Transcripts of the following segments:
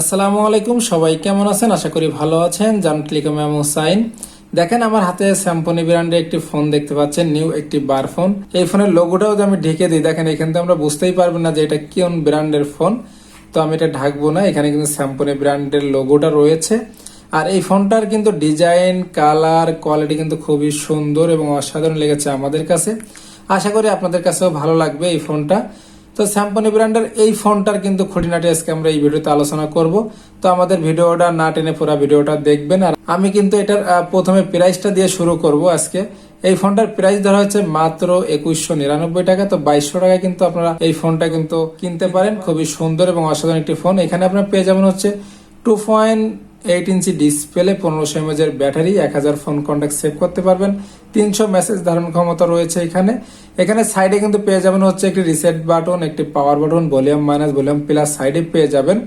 আসসালামু আলাইকুম, সবাই কেমন আছেন? আশা করি ভালো আছেন। জান টেলিকম এম হুসাইন দেখেন আমার হাতে স্যাম্পনি ব্র্যান্ডের একটি ফোন দেখতে পাচ্ছেন নিউ একটি বার ফোন এই ফোনের লোগোটাও আমি ঢেকে দিই, দেখেন এখান থেকে আমরা বুঝতেই পারবেন না যে এটা কোন ব্র্যান্ডের ফোন তো আমি এটা ঢাকবো না, এখানে কিন্তু স্যাম্পনি ব্র্যান্ডের লোগোটা রয়েছে। আর এই ফোনটার কিন্তু ডিজাইন কালার কোয়ালিটি কিন্তু খুবই সুন্দর এবং অসাধারণ লেগেছে আমাদের কাছে। আশা করি আপনাদের কাছেও ভালো লাগবে এই ফোনটা তো স্যাম্পনি ব্র্যান্ডের এই ফোনটার কিন্তু খুঁটিনাটি আজকে আমরা এই ভিডিওতে আলোচনা করব। তো আমাদের ভিডিওটা না টেনে পুরো ভিডিওটা দেখবেন। আর আমি কিন্তু এটার প্রথমে প্রাইসটা দিয়ে শুরু করব আজকে। এই ফোনটার প্রাইস ধরা হচ্ছে মাত্র একুশশো নিরানব্বই টাকা। তো বাইশশো টাকায় কিন্তু আপনারা এই ফোনটা কিন্তু কিনতে পারেন। খুবই সুন্দর এবং অসাধারণ একটি ফোন। এখানে আপনার পেয়ে যাবেন হচ্ছে two point eight inch display পনেরোশো এমএজের ব্যাটারি এক হাজার ফোন কন্ট্যাক্ট সেভ করতে পারবেন। তিনশো মেসেজ ধারণ ক্ষমতা রয়েছে এখানে। এখানে সাইডে কিন্তু পেয়ে যাবেন হচ্ছে একটি রিসেট বাটন একটি power button volume minus volume plus সাইডে পেয়ে যাবেন।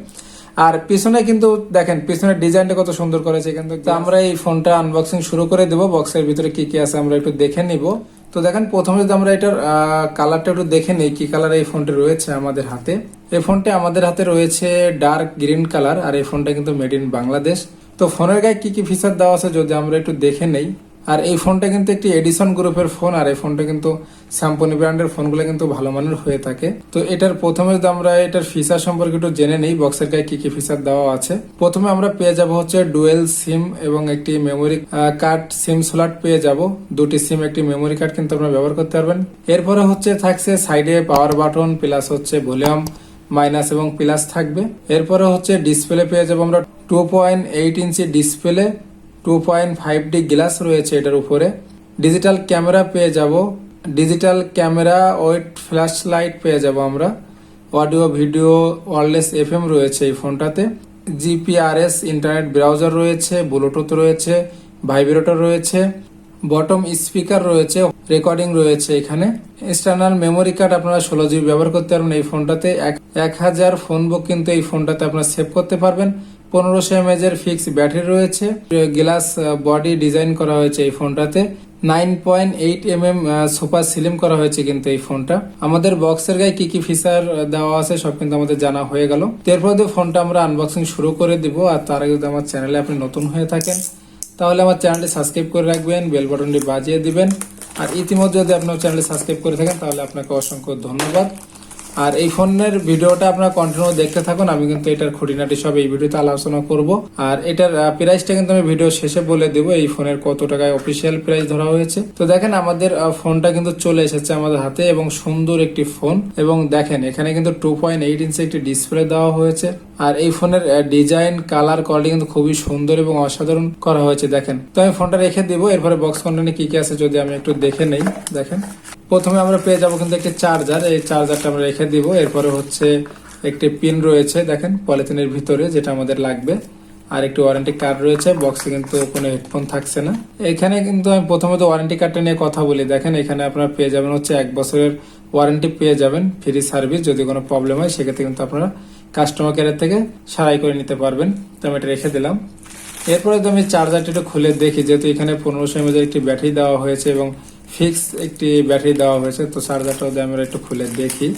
আর পিছনে কিন্তু দেখেন পিছনের ডিজাইনটা কত সুন্দর করেছে এখান থেকে। তো আমরা এই ফোনটা আনবক্সিং শুরু করে দেবো। বক্সের ভিতরে কি কি আছে আমরা একটু দেখে নিব। তো দেখেন, প্রথমে যদি আমরা এটার কালারটা একটু দেখে নিই, কি কালার এই ফোনটি রয়েছে আমাদের হাতে? এই ফোনটি আমাদের হাতে রয়েছে ডার্ক গ্রিন কালার আর এই ফোনটা কিন্তু মেড ইন বাংলাদেশ তো ফোনের গায়ে কি কি ফিচার দেওয়া আছে যদি আমরা একটু দেখে নেই? আর এই ফোনটা কিন্তু একটি এডিসন গ্রুপের ফোন আর এই ফোনটা কিন্তু স্যাম্পনি ব্র্যান্ডের ফোনগুলো কিন্তু ভালো মানের হয়ে থাকে। তো এটার প্রথমে আমরা এটার ফিচার সম্পর্কে একটু জেনে নেই বক্সের গায়ে কি কি ফিচার দেওয়া আছে। প্রথমে আমরা পেয়ে যাব হচ্ছে ডুয়েল সিম এবং একটি মেমোরি কার্ড সিম স্লট পেয়ে যাব। দুটি সিম একটি মেমোরি কার্ড কিন্তু আপনারা ব্যবহার করতে পারবেন। এরপরে হচ্ছে থাকছে সাইডে পাওয়ার বাটন প্লাস হচ্ছে ভলিউম মাইনাস এবং প্লাস থাকবে। এরপরে হচ্ছে ডিসপ্লে পেয়ে যাব আমরা two point eight inch display two point five D glass রয়েছে এটার উপরে। ডিজিটাল ক্যামেরা পেয়ে যাব। Digital camera with flash light পেয়ে যাব আমরা। অডিও ভিডিও ওয়ারলেস এফএম রয়েছে এই ফোনটাতে। জিপিআরএস ইন্টারনেট ব্রাউজার রয়েছে ব্লুটুথ রয়েছে ভাইব্রেটর রয়েছে বটম স্পিকার রয়েছে রেকর্ডিং রয়েছে এখানে। এক্সটার্নাল মেমোরি কার্ড আপনারা ষোলো জিবি ব্যবহার করতে পারবেন এই ফোনটাতে। এক- এক হাজার ফোন বুক কিন্তু এই ফোনটাতে আপনারা সেভ করতে পারবেন। পনেরোশো এমএজ এর ফিক্স ব্যাটারি রয়েছে। গ্লাস বডি ডিজাইন করা হয়েছে এই ফোনটাতে। Nine point eight M M super slim করা হয়েছে কিন্তু এই ফোনটা। আমাদের বক্সের গায়ে কি কি ফিচার দেওয়া আছে সব কিন্তু আমাদের জানা হয়ে গেল। এরপর দিয়ে ফোনটা আমরা আনবক্সিং শুরু করে দিব, আর তার আগে যদি আমার চ্যানেলে আপনি নতুন হয়ে থাকেন, তাহলে আমার চ্যানেলটি সাবস্ক্রাইব করে রাখবেন বেল বাটনটি বাজিয়ে দিবেন। আর ইতিমধ্যে যদি আপনার চ্যানেলটি সাবস্ক্রাইব করে থাকেন, তাহলে আপনাকে অসংখ্য ধন্যবাদ। আর এই ফোনের ভিডিওটা আপনারা কন্টিনিউ দেখতে থাকুন, আমি কিন্তু এটার খুঁটিনাটি সব এই ভিডিওতে আলোচনা করব। আর এটার প্রাইসটা কিন্তু আমি ভিডিও শেষে বলে দেবো, এই ফোনের কত টাকায় অফিসিয়াল প্রাইস ধরা হয়েছে। তো দেখেন, আমাদের ফোনটা কিন্তু চলে এসেছে আমাদের হাতে এবং সুন্দর একটি ফোন। এবং দেখেন, এখানে কিন্তু টু পয়েন্ট এইট ইঞ্চি একটি ডিসপ্লে দেওয়া হয়েছে। আর এই ফোনের ডিজাইন কালার কোয়ালিটি কিন্তু খুবই সুন্দর এবং অসাধারণ করা হয়েছে, দেখেন। তো আমি ফোনটা রেখে দিব, এরপরে বক্স কন্টেন্টে কি কি আছে যদি আমি একটু দেখে নেই, দেখেন। প্রথমে আমরা পেয়ে যাব কিন্তু একটি চার্জার এই চার্জারটা আমরা রেখে দিব। এরপরে হচ্ছে একটি পিন রয়েছে, দেখেন পলিথিনের ভিতরে যেটা আমাদের লাগবে। আর একটি ওয়ারেন্টি কার্ড রয়েছে বক্সে কিন্তু কোনো হেডফোন থাকছে না। এখানে কিন্তু আমি প্রথমে তো ওয়ারেন্টি কার্ডটা নিয়ে কথা বলি। দেখেন, এখানে আপনারা পেয়ে যাবেন হচ্ছে এক বছরের ওয়ারেন্টি পেয়ে যাবেন ফ্রি সার্ভিস যদি কোনো প্রবলেম হয়, সেক্ষেত্রে কিন্তু আপনারা কাস্টমার কেয়ার থেকে সারাই করে নিতে পারবেন। তো আমি এটা রেখে দিলাম। এরপরে তো আমি চার্জারটি একটু খুলে দেখি, যেহেতু এখানে পনেরোশো এমএজ একটি ব্যাটারি দেওয়া হয়েছে এবং ফিক্স একটি ব্যাটারি দেওয়া হয়েছে, তো চার্জারটা যদি আমরা একটু খুলে দেখি।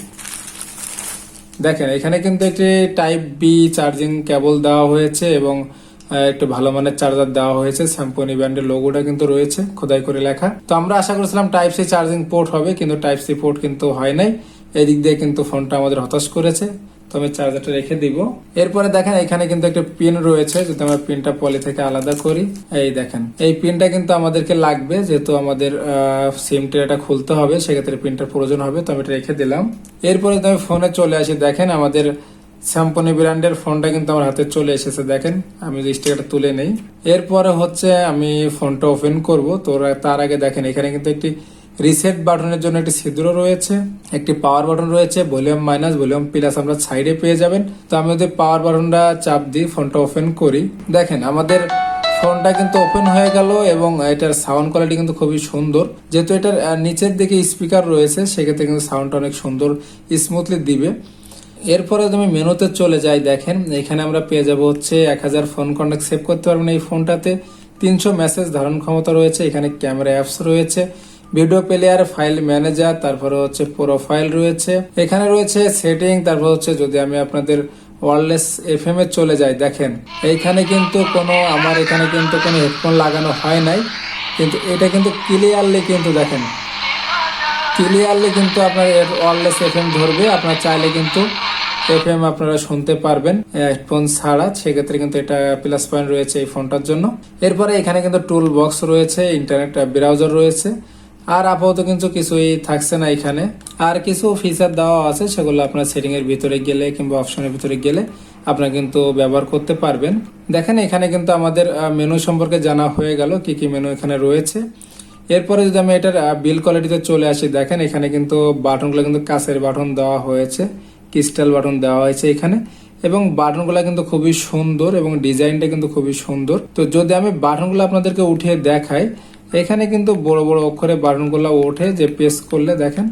দেখেন, এখানে কিন্তু একটি টাইপ বি চার্জিং কেবল দেওয়া হয়েছে এবং একটু ভালো মানের চার্জার দেওয়া হয়েছে। স্যাম্পনি ব্র্যান্ডের লোগোটা কিন্তু রয়েছে, খোদাই করে লেখা। তো আমরা আশা করেছিলাম টাইপ সি চার্জিং পোর্ট হবে, কিন্তু টাইপ সি পোর্ট কিন্তু হয় নাই। এদিক দিয়ে কিন্তু ফোনটা আমাদের হতাশ করেছে, তো আমি চার্জারটা রেখে দিব। এরপরে দেখেন, এখানে কিন্তু একটা পিন রয়েছে যদি আমরা পিনটা পলি থেকে আলাদা করি। এই দেখেন, এই পিনটা কিন্তু আমাদেরকে লাগবে, যেহেতু আমাদের সিম এটা খুলতে হবে, সেক্ষেত্রে পিনটার প্রয়োজন হবে, তো আমি এটা রেখে দিলাম। এরপরে আমি ফোনে চলে আসি, দেখেন, আমাদের স্যাম্পনি ব্র্যান্ডের ফোনটা কিন্তু আমার হাতে চলে এসেছে, দেখেন। আমি স্টিকারটা তুলে নেই। এরপরে হচ্ছে, আমি ফোনটা ওপেন করব, তো তার আগে দেখেন, এখানে কিন্তু একটি রিসেট বাটনের জন্য একটি ছিদ্র রয়েছে, একটি পাওয়ার বাটন রয়েছে, ভলিউম মাইনাস, ভলিউম প্লাস আমরা সাইডে পেয়ে যাবেন। তো আমি যদি পাওয়ার বাটনটা চাপ দিই, ফোনটা ওপেন করি। দেখেন, আমাদের ফোনটা কিন্তু ওপেন হয়ে গেল এবং এটার সাউন্ড কোয়ালিটি কিন্তু খুবই সুন্দর। যেহেতু এটার নিচের দিকে স্পিকার রয়েছে, সেক্ষেত্রে কিন্তু সাউন্ডটা অনেক সুন্দর স্মুথলি দিবে। এরপরে তুমি মেনুতে চলে যাই, দেখেন, এখানে আমরা পেয়ে যাব হচ্ছে এক হাজার ফোন কন্ট্যাক্ট সেভ করতে পারবেন এই ফোনটাতে। তিনশো মেসেজ ধারণ ক্ষমতা রয়েছে, এখানে ক্যামেরা অ্যাপস রয়েছে। ভিডিও প্লেয়ার ফাইল ম্যানেজার তারপরে হচ্ছে প্রোফাইল রয়েছে। এখানে রয়েছে সেটিং তারপর হচ্ছে যদি আমি আপনাদের ওয়ারলেস এফ এ চলে যাই, দেখেন, এইখানে কিন্তু কোনো, আমার এখানে কিন্তু কোনো হেডফোন লাগানো হয় নাই। কিন্তু এটা কিন্তু ক্লিয়ারলি কিন্তু দেখেন ক্লিয়ারলি কিন্তু আপনার ওয়ারলেস এফ এম ধরবে। আপনার চাইলে কিন্তু এফ এম আপনারা শুনতে পারবেন হেডফোন ছাড়া। সেক্ষেত্রে কিন্তু এটা প্লাস পয়েন্ট রয়েছে এই ফোনটার জন্য। এরপরে এখানে কিন্তু টুল বক্স রয়েছে ইন্টারনেট ব্রাউজার রয়েছে। আর আপাতত কিন্তু কিছুই থাকছে না এখানে। আর কিছু ফিচার দেওয়া আছে, সেগুলো আপনার সেটিং এর ভিতরে গেলে কিংবা অপশনের ভিতরে গেলে আপনারা কিন্তু ব্যবহার করতে পারবেন। দেখেন এখানে কিন্তু আমাদের মেনু সম্পর্কে জানা হয়ে গেল, কি কি মেনু এখানে রয়েছে। এরপরে যদি আমি এটার বিল কোয়ালিটিতে চলে আসি, দেখেন এখানে কিন্তু বাটনগুলো কিন্তু কাছের বাটন দেওয়া হয়েছে ক্রিস্টাল বাটন দেওয়া হয়েছে এখানে। এবং বাটনগুলো কিন্তু খুবই সুন্দর এবং ডিজাইনটা কিন্তু খুবই সুন্দর। তো যদি আমি বাটনগুলো আপনাদেরকে উঠিয়ে দেখাই এখানে কিন্তু বড় বড় অক্ষরে বাটনগুলো ওঠে যে প্রেস করলে দেখেন।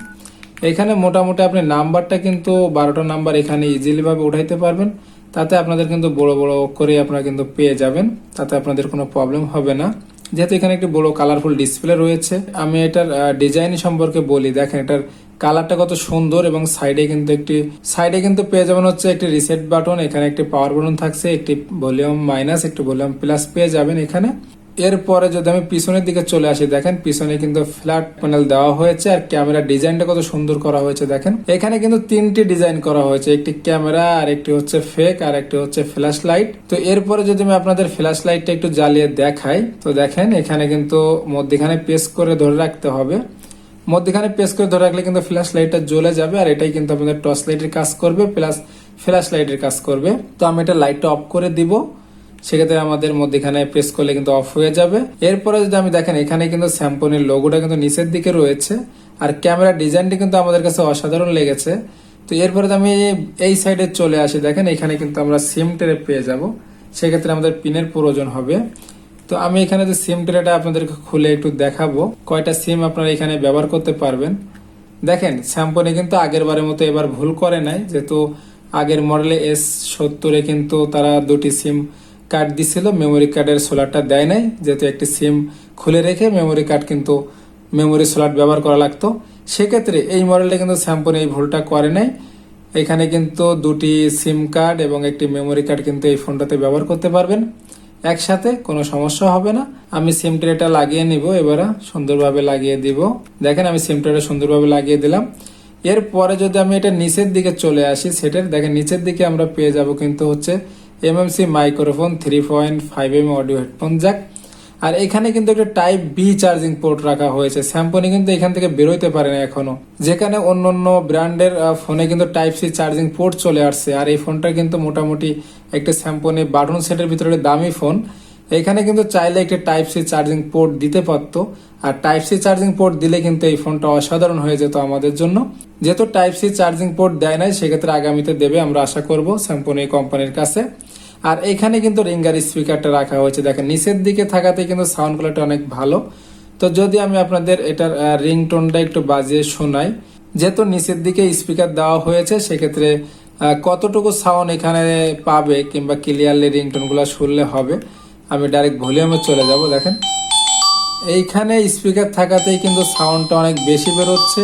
এখানে মোটামুটি আপনি নাম্বারটা কিন্তু বারোটা নাম্বার এখানে ইজিলি ভাবে উঠাইতে পারবেন। তাতে আপনাদের কিন্তু বড় বড় অক্ষরে আপনারা কিন্তু পেয়ে যাবেন। তাতে আপনাদের কোনো প্রবলেম হবে না। যেহেতু এখানে একটি বড় কালারফুল ডিসপ্লে রয়েছে, আমি এটার ডিজাইন সম্পর্কে বলি। দেখেন, এটার কালারটা কত সুন্দর এবং সাইডে কিন্তু একটি সাইডে কিন্তু পেয়ে যাবেন হচ্ছে একটি রিসেট বাটন এখানে একটি পাওয়ার বাটন থাকছে, একটি ভলিউম মাইনাস একটি ভলিউম প্লাস পেয়ে যাবেন এখানে। এরপরে যদি আমি পিছনের দিকে চলে আসি, দেখেন পিছনে কিন্তু ফ্ল্যাট প্যানেল দেওয়া হয়েছে আর ক্যামেরা ডিজাইনটা কত সুন্দর করা হয়েছে, দেখেন। এখানে কিন্তু তিনটি ডিজাইন করা হয়েছে, একটি ক্যামেরা আর একটি হচ্ছে ফেক আর একটি হচ্ছে ফ্ল্যাশ লাইট তো এরপরে যদি আমি আপনাদের ফ্ল্যাশ লাইটটা একটু জ্বালিয়ে দেখাই, তো দেখেন এখানে কিন্তু মধ্যখানে পেস করে ধরে রাখতে হবে। মধ্যখানে পেস করে ধরে রাখলে কিন্তু ফ্ল্যাশ লাইটটা জ্বলে যাবে আর এটাই কিন্তু আপনাদের টর্চ লাইটের কাজ করবে প্লাস ফ্ল্যাশ লাইটের কাজ করবে। তো আমি এটা লাইটটা অফ করে দিব। সেক্ষেত্রে আমাদের মধ্যখানে প্রেস করলে কিন্তু অফ হয়ে যাবে। এরপরে যদি আমি দেখেন, এখানে কিন্তু স্যাম্পনের লোগোটা কিন্তু নিচের দিকে রয়েছে আর ক্যামেরা ডিজাইনটি কিন্তু আমাদের কাছে অসাধারণ লেগেছে। তো এরপরে আমি এই সাইডে চলে আসি, দেখেন এখানে কিন্তু আমরা সিম টেরে পেয়ে যাব। সেক্ষেত্রে আমাদের পিনের প্রয়োজন হবে। তো আমি এখানে যে সিম ট্রেটা আপনাদেরকে খুলে একটু দেখাবো। কয়টা সিম আপনারা এখানে ব্যবহার করতে পারবেন? দেখেন স্যাম্পনে কিন্তু আগের বারের মতো এবার ভুল করে নাই। যেহেতু আগের মডেলে এস সত্তরে কিন্তু তারা দুটি সিম কার্ড দিছিল মেমোরি কার্ডের সোলারটা দেয় নাই, যেহেতু একটি সিম খুলে রেখে মেমোরি কার্ড কিন্তু মেমোরি সোলার ব্যবহার করা লাগতো। সেক্ষেত্রে এই মডেলটা কিন্তু স্যাম্পনে এই ভুলটা করে নাই। এখানে কিন্তু দুটি সিম কার্ড এবং একটি মেমোরি কার্ড কিন্তু এই ফোনটাতে ব্যবহার করতে পারবেন। একসাথে কোনো সমস্যা হবে না। আমি সিম ট্রেটা লাগিয়ে নিব, এবারে সুন্দরভাবে লাগিয়ে দিব। দেখেন আমি সিম ট্রেটা সুন্দরভাবে লাগিয়ে দিলাম। এরপরে যদি আমি এটা নিচের দিকে চলে আসি, সেটার, দেখেন নিচের দিকে আমরা পেয়ে যাব কিন্তু হচ্ছে MMC microphone three point five M audio headphone jack আর এখানে কিন্তু একটা টাইপ বি চার্জিং পোর্ট রাখা হয়েছে। স্যাম্পনি কিন্তু এখান থেকে বেরোতে পারে না এখনও। যেখানে অন্য অন্য ব্র্যান্ডের ফোনে কিন্তু টাইপ সি চার্জিং পোর্ট চলে আসছে। আর এই ফোনটা কিন্তু মোটামুটি একটা স্যাম্পনি বাটন সেটের ভিতরে দামি ফোন এখানে কিন্তু চাইলে একটি টাইপ সি চার্জিং পোর্ট দিতে পারতো। আর টাইপ সি চার্জিং পোর্ট দিলে কিন্তু এই ফোনটা অসাধারণ হয়ে যেত আমাদের জন্য। যেহেতু টাইপ সি চার্জিং পোর্ট দেয় নাই, সেক্ষেত্রে আগামীতে দেবে, আমরা আশা করব স্যাম্পনি কোম্পানির কাছে। আর এখানে কিন্তু রিঙ্গার স্পিকারটা রাখা হয়েছে। দেখেন, নিচের দিকে থাকাতে কিন্তু সাউন্ড কোয়ালিটি অনেক ভালো। তো যদি আমি আপনাদের এটার রিংটোনটা একটু বাজিয়ে শোনাই। যেহেতু নিচের দিকে স্পিকার দেওয়া হয়েছে, সেক্ষেত্রে কতটুকু সাউন্ড এখানে পাবে কিংবা ক্লিয়ারলি রিংটোনগুলো শুনলে হবে, আমি ডাইরেক্ট ভলিউমে চলে যাব। দেখেন, এইখানে স্পিকার থাকাতেই কিন্তু সাউন্ডটা অনেক বেশি বেরোচ্ছে।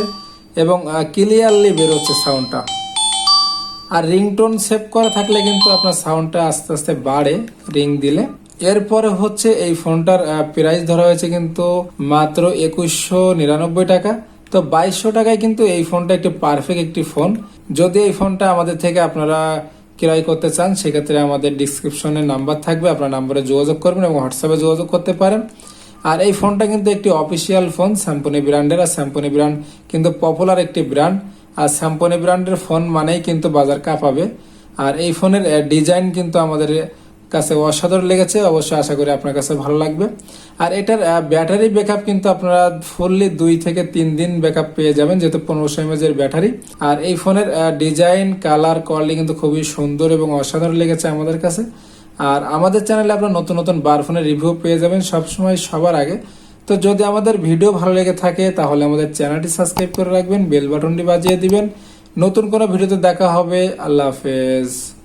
এবং ক্লিয়ারলি বেরোচ্ছে সাউন্ডটা আর রিংটোন সেভ করা থাকলে কিন্তু আপনার সাউন্ডটা আস্তে আস্তে বাড়ে রিং দিলে। এরপরে হচ্ছে এই ফোনটার প্রাইস ধরা হয়েছে কিন্তু মাত্র একুশশো নিরানব্বই টাকা। তো বাইশশো টাকায় কিন্তু এই ফোনটা একটি পারফেক্ট একটি ফোন যদি এই ফোনটা আমাদের থেকে আপনারা ক্রয় করতে চান, সেক্ষেত্রে আমাদের ডিসক্রিপশনে নাম্বার থাকবে। আপনার নাম্বারে যোগাযোগ করবেন এবং হোয়াটসঅ্যাপে যোগাযোগ করতে পারেন। আর এই ফোনটা কিন্তু একটি অফিসিয়াল ফোন স্যাম্পনি ব্র্যান্ডের আর স্যাম্পনি ব্র্যান্ড কিন্তু পপুলার একটি ব্র্যান্ড আর স্যাম্পনি ব্র্যান্ডের ফোন মানেই কিন্তু বাজার কাঁপাবে। আর এই ফোনের ডিজাইন কিন্তু আমাদের কাছে অসাধারণ লেগেছে। অবশ্যই আশা করি আপনার কাছে ভালো লাগবে। আর এটার ব্যাটারি ব্যাকআপ কিন্তু আপনারা ফুললি দুই থেকে তিন দিন ব্যাকআপ পেয়ে যাবেন, যেহেতু পনেরোশো এমএজের ব্যাটারি আর এই ফোনের ডিজাইন কালার কোয়ালিটি কিন্তু খুবই সুন্দর এবং অসাধারণ লেগেছে আমাদের কাছে। আর আমাদের চ্যানেলে আপনার নতুন নতুন বার ফোনের রিভিউ পেয়ে যাবেন সবসময় সবার আগে। তো যদি আমাদের ভিডিও ভালো লেগে থাকে, তাহলে আমাদের চ্যানেলটি সাবস্ক্রাইব করে রাখবেন বেল বাটনটি বাজিয়ে দিবেন। নতুন কোনো ভিডিওতে দেখা হবে, আল্লাহ হাফেজ।